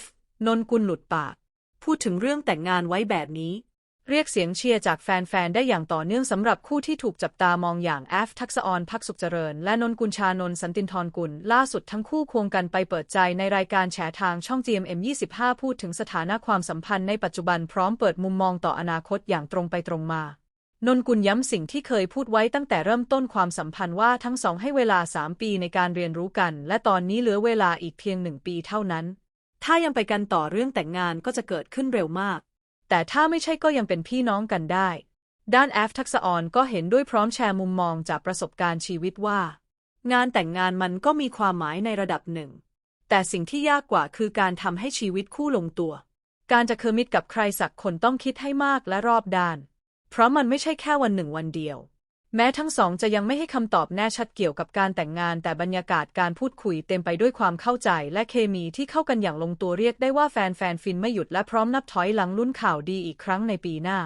F นนกุลหลุดปาก พูดถึงเรื่องแต่งงานไว้แบบนี้ เรียกเสียงเชียร์จากแฟน ๆ ได้อย่างต่อเนื่องสำหรับคู่ที่ถูกจับตามองอย่างแอฟทักษออนพักสุขเจริญ และนนกุลชานนท์สันตินทรกุล ล่าสุดทั้งคู่ควงกันไปเปิดใจในรายการแฉทางช่อง GMM 25 พูดถึงสถานะความสัมพันธ์ในปัจจุบันพร้อมเปิดมุมมองต่ออนาคตอย่างตรงไปตรงมานนกุลย้ำสิ่งที่เคยพูดไว้ตั้งแต่เริ่มต้นความสัมพันธ์ว่าทั้งสองให้เวลา 3 ปีในการเรียนรู้กัน และตอนนี้เหลือเวลาอีกเพียงหนึ่งปีเท่านั้น ถ้ายังไปกันต่อเรื่องแต่งงานก็จะเกิดขึ้นเร็วมาก แต่ถ้าไม่ใช่ก็ยังเป็นพี่น้องกันได้ ด้านแอฟทักษะออนก็เห็นด้วยพร้อมแชร์มุมมองจากประสบการณ์ชีวิตว่า งานแต่งงานมันก็มีความหมายในระดับหนึ่ง แต่สิ่งที่ยากกว่าคือการทำให้ชีวิตคู่ลงตัว การจะเคอมิตกับใครสักคนต้องคิดให้มากและรอบด้าน เพราะมันไม่ใช่แค่วันหนึ่งวันเดียว แม้ทั้งสองจะยังไม่ให้คำตอบแน่ชัดเกี่ยวกับการแต่งงาน แต่บรรยากาศการพูดคุยเต็มไปด้วยความเข้าใจ และเคมีที่เข้ากันอย่างลงตัวเรียกได้ว่าแฟนๆฟินไม่หยุดและพร้อมนับถอยหลังลุ้นข่าวดีอีกครั้งในปีหน้า